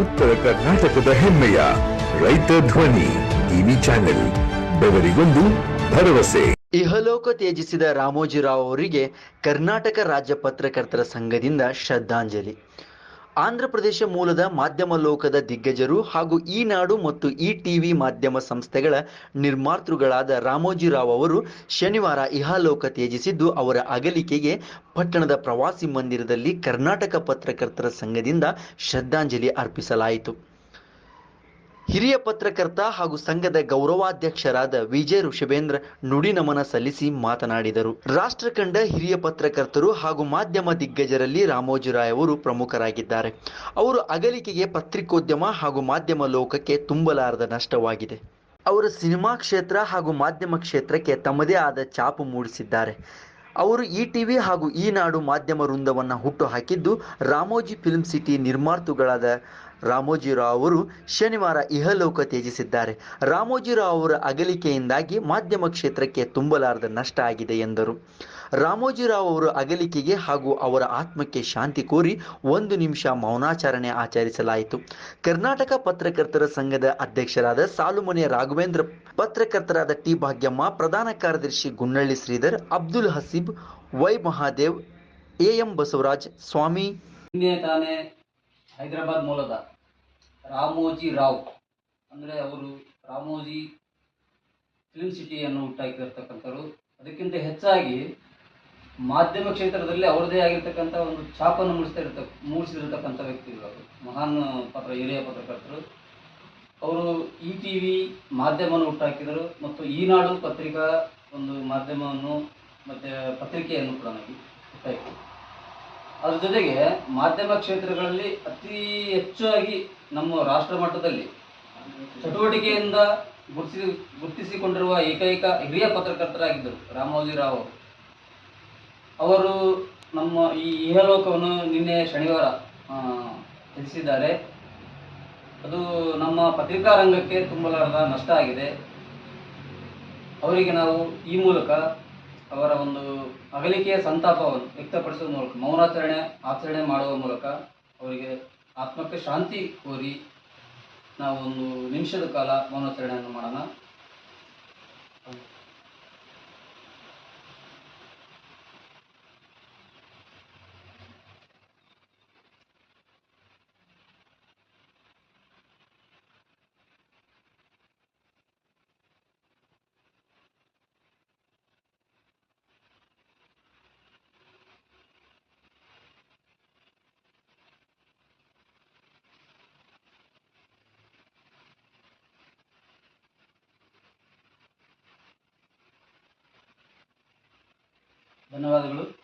ಉತ್ತರ ಕರ್ನಾಟಕದ ಹೆಮ್ಮೆಯ ರೈತ ಧ್ವನಿ ಟಿವಿ ಚಾನೆಲ್, ಬೆವರಿಗೊಂದು ಭರವಸೆ. ಇಹಲೋಕ ತ್ಯಜಿಸಿದ ರಾಮೋಜಿರಾವ್ ಅವರಿಗೆ ಕರ್ನಾಟಕ ರಾಜ್ಯ ಪತ್ರಕರ್ತರ ಸಂಘದಿಂದ ಶ್ರದ್ಧಾಂಜಲಿ. ಆಂಧ್ರಪ್ರದೇಶ ಮೂಲದ ಮಾಧ್ಯಮ ಲೋಕದ ದಿಗ್ಗಜರು ಹಾಗೂ ಈ ನಾಡು ಮತ್ತು ಈ ಟಿವಿ ಮಾಧ್ಯಮ ಸಂಸ್ಥೆಗಳ ನಿರ್ಮಾತೃಗಳಾದ ರಾಮೋಜಿರಾವ್ ಅವರು ಶನಿವಾರ ಇಹಾಲೋಕ ತ್ಯಜಿಸಿದ್ದು, ಅವರ ಅಗಲಿಕೆಗೆ ಪಟ್ಟಣದ ಪ್ರವಾಸಿ ಮಂದಿರದಲ್ಲಿ ಕರ್ನಾಟಕ ಪತ್ರಕರ್ತರ ಸಂಘದಿಂದ ಶ್ರದ್ಧಾಂಜಲಿ ಅರ್ಪಿಸಲಾಯಿತು. ಹಿರಿಯ ಪತ್ರಕರ್ತ ಹಾಗೂ ಸಂಘದ ಗೌರವಾಧ್ಯಕ್ಷರಾದ ವಿಜಯ್ ಋಷಭೇಂದ್ರ ನುಡಿ ನಮನ ಸಲ್ಲಿಸಿ ಮಾತನಾಡಿದರು. ರಾಷ್ಟ್ರ ಕಂಡ ಹಿರಿಯ ಪತ್ರಕರ್ತರು ಹಾಗೂ ಮಾಧ್ಯಮ ದಿಗ್ಗಜರಲ್ಲಿ ರಾಮೋಜಿರಾಯ್ ಅವರು ಪ್ರಮುಖರಾಗಿದ್ದಾರೆ. ಅವರು ಅಗಲಿಕೆಗೆ ಪತ್ರಿಕೋದ್ಯಮ ಹಾಗೂ ಮಾಧ್ಯಮ ಲೋಕಕ್ಕೆ ತುಂಬಲಾರದ ನಷ್ಟವಾಗಿದೆ. ಅವರು ಸಿನಿಮಾ ಕ್ಷೇತ್ರ ಹಾಗೂ ಮಾಧ್ಯಮ ಕ್ಷೇತ್ರಕ್ಕೆ ತಮ್ಮದೇ ಆದ ಛಾಪು ಮೂಡಿಸಿದ್ದಾರೆ. ಅವರು ಈ ಟಿವಿ ಹಾಗೂ ಈ ನಾಡು ಮಾಧ್ಯಮ ವೃಂದವನ್ನು ಹುಟ್ಟು ಹಾಕಿದ್ದು ರಾಮೋಜಿ ಫಿಲ್ಮ್ ಸಿಟಿ ನಿರ್ಮಾತೃಗಳಾದ ರಾಮೋಜಿರಾವ್ ಅವರು ಶನಿವಾರ ಇಹಲೋಕ ತ್ಯಜಿಸಿದ್ದಾರೆ. ರಾಮೋಜಿರಾವ್ ಅವರ ಅಗಲಿಕೆಯಿಂದಾಗಿ ಮಾಧ್ಯಮ ಕ್ಷೇತ್ರಕ್ಕೆ ತುಂಬಲಾರದ ನಷ್ಟ ಆಗಿದೆ ಎಂದರು. ರಾಮೋಜಿರಾವ್ ಅವರ ಅಗಲಿಕೆಗೆ ಹಾಗೂ ಅವರ ಆತ್ಮಕ್ಕೆ ಶಾಂತಿ ಕೋರಿ ಒಂದು ನಿಮಿಷ ಮೌನಾಚರಣೆ ಆಚರಿಸಲಾಯಿತು. ಕರ್ನಾಟಕ ಪತ್ರಕರ್ತರ ಸಂಘದ ಅಧ್ಯಕ್ಷರಾದ ಸಾಲುಮನೆ ರಾಘವೇಂದ್ರ, ಪತ್ರಕರ್ತರಾದ ಟಿ ಭಾಗ್ಯಮ್ಮ, ಪ್ರಧಾನ ಕಾರ್ಯದರ್ಶಿ Gunnalli Shridhar, Abdul Haseeb, Y Mahadev, A M Basavaraj, Swami ತಾನೇ ಹೈದರಾಬಾದ್ ಮೂಲದ ರಾಮೋಜಿ ರಾವ್. ಅಂದರೆ ಅವರು ರಾಮೋಜಿ ಫಿಲ್ಮ್ ಸಿಟಿಯನ್ನು ಹುಟ್ಟಾಕಿರ್ತಕ್ಕಂಥವ್ರು ಅದಕ್ಕಿಂತ ಹೆಚ್ಚಾಗಿ ಮಾಧ್ಯಮ ಕ್ಷೇತ್ರದಲ್ಲಿ ಅವರದೇ ಆಗಿರ್ತಕ್ಕಂಥ ಒಂದು ಛಾಪನ್ನು ಮೂಡಿಸ್ತಾ ಇರ್ತ ಮೂಡಿಸಿರ್ತಕ್ಕಂಥ ವ್ಯಕ್ತಿಗಳು ಅವರು. ಮಹಾನ್ ಪತ್ರ, ಹಿರಿಯ ಪತ್ರಕರ್ತರು. ಅವರು ಇ ಟಿ ವಿ ಮಾಧ್ಯಮವನ್ನು ಹುಟ್ಟಾಕಿದರು ಮತ್ತು ಈನಾಡು ಪತ್ರಿಕಾ ಒಂದು ಮಾಧ್ಯಮವನ್ನು ಮತ್ತು ಪತ್ರಿಕೆಯನ್ನು ಕೂಡ ನಮಗೆ ಹುಟ್ಟಾಕಿದರು ಅದ್ರ ಜೊತೆಗೆ ಮಾಧ್ಯಮ ಕ್ಷೇತ್ರಗಳಲ್ಲಿ ಅತಿ ಹೆಚ್ಚಾಗಿ ನಮ್ಮ ರಾಷ್ಟ್ರ ಮಟ್ಟದಲ್ಲಿ ಚಟುವಟಿಕೆಯಿಂದ ಗುರುತಿಸಿ, ಗುರುತಿಸಿಕೊಂಡಿರುವ ಏಕೈಕ ಹಿರಿಯ ಪತ್ರಕರ್ತರಾಗಿದ್ದರು ರಾಮೋಜಿ ರಾವ್ ಅವರು. ಅವರು ನಮ್ಮ ಈ ಇಹಲೋಕವನ್ನು ನಿನ್ನೆ ಶನಿವಾರ ತಿಳಿಸಿದ್ದಾರೆ. ಅದು ನಮ್ಮ ಪತ್ರಿಕಾ ರಂಗಕ್ಕೆ ತುಂಬಲಾರದ ನಷ್ಟ ಆಗಿದೆ. ಅವರಿಗೆ ನಾವು ಈ ಮೂಲಕ ಅವರ ಒಂದು ಅಗಲಿಕೆಯ ಸಂತಾಪವನ್ನು ವ್ಯಕ್ತಪಡಿಸುವ ಮೂಲಕ, ಮೌನಾಚರಣೆ, ಆಚರಣೆ ಮಾಡುವ ಮೂಲಕ ಅವರಿಗೆ ಆತ್ಮಕ್ಕೆ ಶಾಂತಿ ಕೋರಿ ನಾವು ಒಂದು ನಿಮಿಷದ ಕಾಲ ಮೌನಾಚರಣೆಯನ್ನು ಮಾಡೋಣ. ಧನ್ಯವಾದಗಳು.